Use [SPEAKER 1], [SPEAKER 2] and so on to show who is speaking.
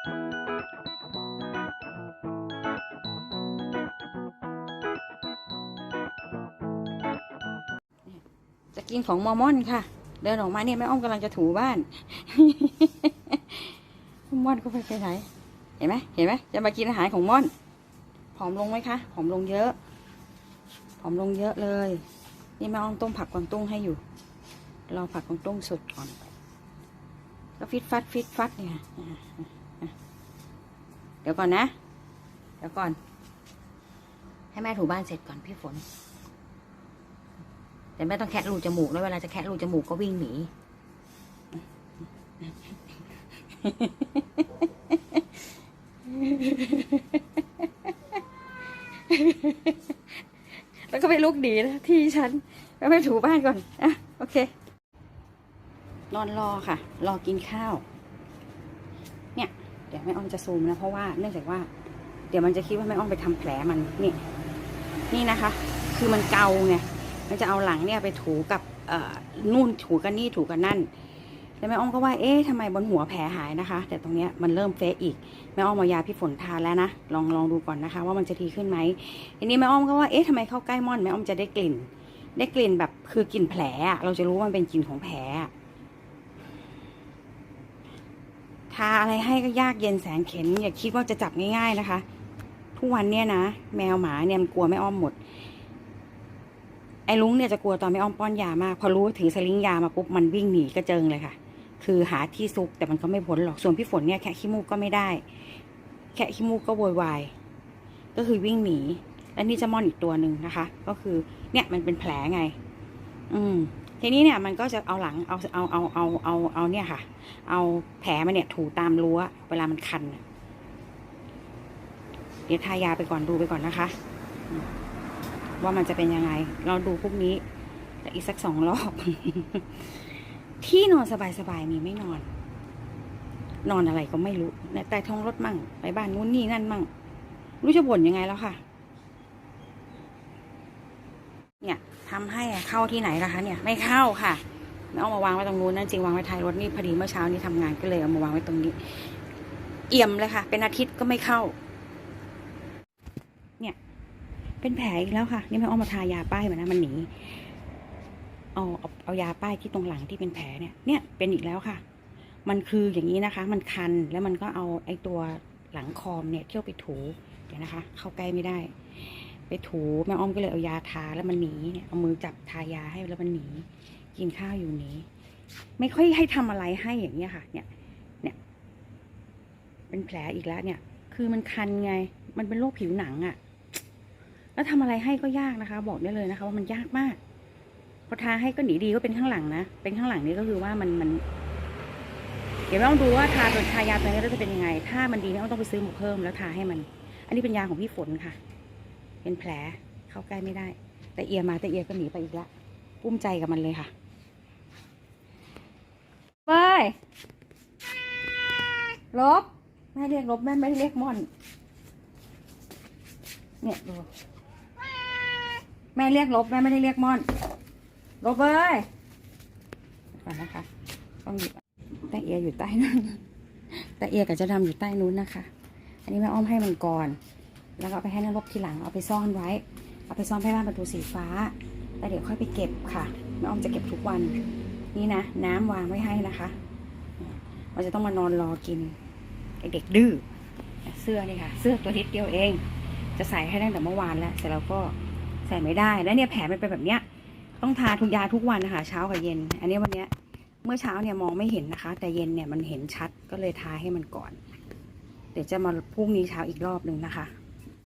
[SPEAKER 1] จะกินของมอมอนค่ะ เดินออกมาเนี่ยแม่อ้อมกำลังจะถูบ้านม่อนก็ไปไปไหน เห็นไหมเห็นไหมจะมากินอาหารของม่อนผอมลงไหมคะผอมลงเยอะผอมลงเยอะเลย นี่แม่อ้อมต้มผักกวางตุ้งให้อยู่รอผักกวางตุ้งสุดก่อน ก็ฟิตฟัดฟิตฟัดเนี่ย เดี๋ยวก่อนนะ เดี๋ยวก่อน ให้แม่ถูบ้านเสร็จก่อนพี่ฝน แต่แม่ต้องแคะรูจมูกแล้วเวลาจะแคะรูจมูกก็วิ่งหนีแล้วก็ไปลุกหนีนะที่ฉันแล้วไปถูบ้านก่อน อะ โอเค นอนรอค่ะ รอกินข้าว เดี๋ยวแม่อ้อมจะซูมนะ เพราะว่าเนื่องจากว่า เดี๋ยวมันจะคิดว่าแม่อ้อมไปทำแผลมันนี่นี่นะคะ คือมันเกาไงมันจะเอาหลังเนี่ยไปถูกับนู่นถูกันนี่ถูกันนั่นแล้วแม่อ้อมก็ว่าเอ๊ะทำไมบนหัวแผลหายนะคะ แต่ตรงเนี้ยมันเริ่มเฟะอีกแม่อ้อมเอายาพี่ฝนทานแล้วนะลองลองดูก่อนนะคะ ว่ามันจะดีขึ้นไหมทีนี้แม่อ้อมก็ว่าเอ๊ะทำไมเข้าใกล้ม่อนแม่อ้อมจะได้กลิ่น ได้กลิ่นแบบคือกลิ่นแผลเราจะรู้ว่ามันเป็นกลิ่นของแผลอะทาอะไรให้ก็ยากเย็นแสนเข็น อย่าคิดว่าจะจับง่ายๆนะคะ ทุกวันเนี่ยนะแมวหมาเนี่ยมันกลัวแม่อ้อมหมด ไอ้ลุงเนี่ยจะกลัวตอนแม่อ้อมป้อนยามาก พอรู้ถือสลิงยามาปุ๊บมันวิ่งหนีกระเจิงเลยค่ะ คือหาที่ซุกแต่มันก็ไม่พ้นหรอกส่วนพี่ฝนเนี่ยแค่ขี้มูกก็ไม่ได้ แค่ขี้มูกก็โวยวายก็คือวิ่งหนีและนี่จะมอนอีกตัวหนึ่งนะคะ ก็คือ เนี่ยมันเป็นแผลไง อืม ทีนี้เนี่ยมันก็จะเอาหลังเอาเอาเอาเอาเอาเอาเนี่ยค่ะ เอาแผลมันเนี่ยถูตามรั้วเวลามันคันเดี๋ยวทายาไปก่อนดูไปก่อนนะคะ ว่ามันจะเป็นยังไง เราดูพรุ่งนี้แต่อีกสักสองรอบ ที่นอนสบายๆมีไม่นอน นอนอะไรก็ไม่รู้ในใต้ท้องรถมั่งไปบ้านนู้นนี่นั่นมั่งรู้จะบ่นยังไงแล้วค่ะ เนี่ย ทำให้เข้าที่ไหนล่ะคะเนี่ยไม่เข้าค่ะไม่เอามาวางไว้ตรงนู้นนั่นจริงวางไว้ท้ายรถนี่พอดีเมื่อเช้านี้ทำงานก็เลยเอามาวางไว้ตรงนี้ เอี่ยมเลยค่ะ เป็นอาทิตย์ก็ไม่เข้า เนี่ย เป็นแผลอีกแล้วค่ะ นี่ไม่เอามาทายาป้ายมานะมันหนีเอาเอาเอายาป้ายที่ตรงหลังที่เป็นแผลเนี่ย เนี่ยเป็นอีกแล้วค่ะ มันคืออย่างนี้นะคะ มันคันแล้วมันก็เอาไอ้ตัวหลังคอมเนี่ยเที่ยวไปถูเดี๋ยวนะคะ เข้าใกล้ไม่ได้ ไปถูแม่อ้อมก็เลยเอายาทาแล้วมันหนีเนี่ยเอามือจับทายาให้แล้วมันหนีกินข้าวอยู่หนีไม่ค่อยให้ทำอะไรให้อย่างเงี้ยค่ะ เนี่ย เนี่ย เป็นแผลอีกแล้วเนี่ย คือมันคันไง มันเป็นโรคผิวหนังอะ่ะ แล้วทำอะไรให้ก็ยากนะคะ บอกได้เลยนะคะ ว่ามันยากมากพอทาให้ก็หนีดีก็เป็นข้างหลังนะเป็นข้างหลังนี่ก็คือว่ามันมันเดี๋ยวแม่ต้องดูว่าทาตัวทายาตัวนี้แล้วจะเป็นยังไง ถ้ามันดีแม่ต้องไปซื้อหมูเพิ่มแล้วทาให้มัน อันนี้เป็นยาของพี่ฝนค่ะ เป็นแผลเข้าใกล้ไม่ได้ แต่เอียมาแต่เอียก็หนีไปอีกละปุ้มใจกับมันเลยค่ะไปลบแม่เรียกลบแม่ไม่เรียกม่อน เนี่ยดูแม่เรียกลบแม่ไม่ได้เรียกม่อน ลบเอ้ยก่อนนะคะต้องหยิบแต่เอียอยู่ใต้นั้นแต่เอียกับเจะดำอยู่ใต้นู้นนะคะ อันนี้แม่อ้อมให้มันก่อน แล้วก็ไปให้นรบทีหลังเอาไปซ่อนไว้ เอาไปซ่อนให้บ้านประตูสีฟ้า แล้วเดี๋ยวค่อยไปเก็บค่ะแม่อ้อมจะเก็บทุกวัน นี่นะ น้ำวางไว้ให้นะคะมันจะต้องมานอนรอกินไอเด็กดื้อเสื้อนี่ค่ะ เสื้อตัวนิดเดียวเอง จะใส่ให้ตั้งแต่เมื่อวานแล้วแต่เราก็ใส่ไม่ได้แล้วเนี่ยแผลมันเป็นแบบเนี้ยต้องทาทุกยาทุกวันนะคะเช้ากับเย็น อันนี้วันเนี้ยเมื่อเช้าเนี่ยมองไม่เห็นนะคะ แต่เย็นเนี่ยมันเห็นชัดก็เลยทาให้มันก่อน เดี๋ยวจะมาพรุ่งนี้เช้าอีกรอบหนึ่งนะคะ